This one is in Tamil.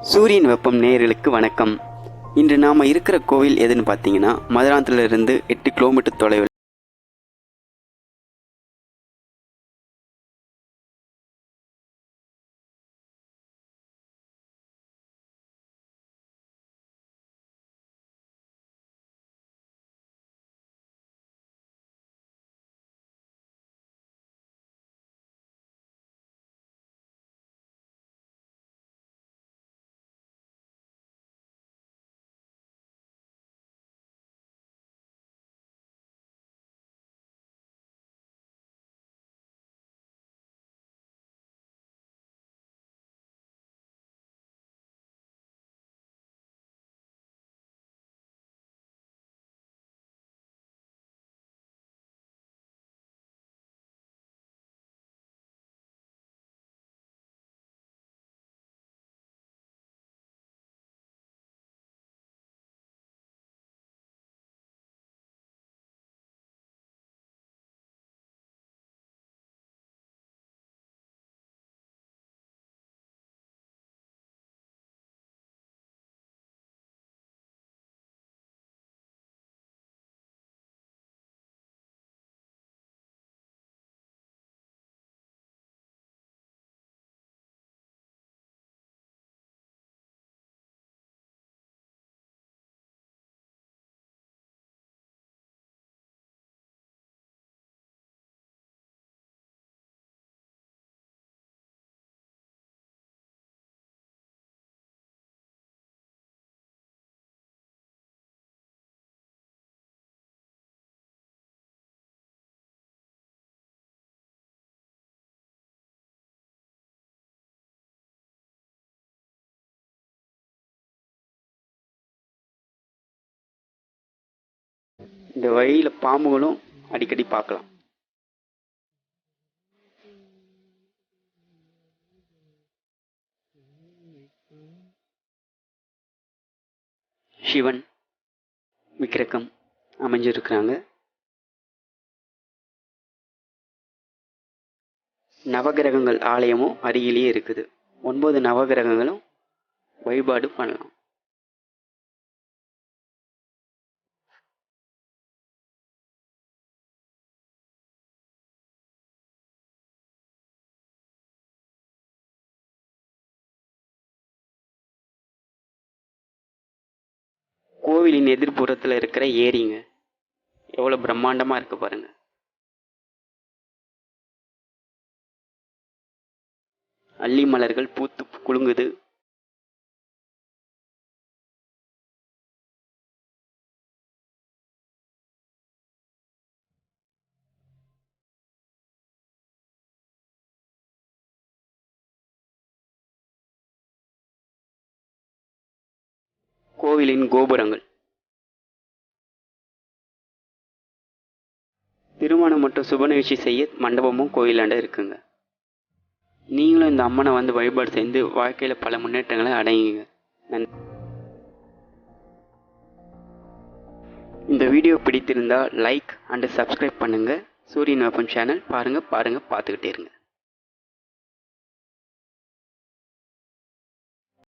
சூரியன் வெப்பம் நேயர்களுக்கு வணக்கம். இன்று நாம் இருக்கிற கோவில் எதுன்னு பார்த்தீங்கன்னா மதுராந்தகத்துல இருந்து எட்டு கிலோமீட்டர் தொலைவில் இந்த வழியில் பாம்புகளும் அடிக்கடி பார்க்கலாம். சிவன் விக்கிரகம் அமைஞ்சிருக்கிறாங்க. நவகிரகங்கள் ஆலயமும் அருகிலேயே இருக்குது. ஒன்பது நவகிரகங்களும் வழிபாடு பண்ணலாம். கோவிலின் எதிர்ப்புறத்தில் இருக்கிற ஏரிங்க. எவ்வளோ பிரம்மாண்டமாக இருக்கு பாருங்க. அல்லி மலர்கள் பூத்து குலுங்குது. கோவிலின் கோபுரங்கள். திருமணம் மற்றும் சுப நிகழ்ச்சி செய்ய மண்டபமும் கோயிலாண்ட இருக்குங்க. நீங்களும் இந்த அம்மனை வந்து வழிபாடு செய்து வாழ்க்கையில் பல முன்னேற்றங்களை அடையுங்க. நன்றி. இந்த வீடியோ பிடித்திருந்தால் லைக் அண்டு சப்ஸ்கிரைப் பண்ணுங்கள் சூரியன் வெப்பம் சேனல் பாருங்கள் பாருங்கள் பார்த்துக்கிட்டே இருங்க.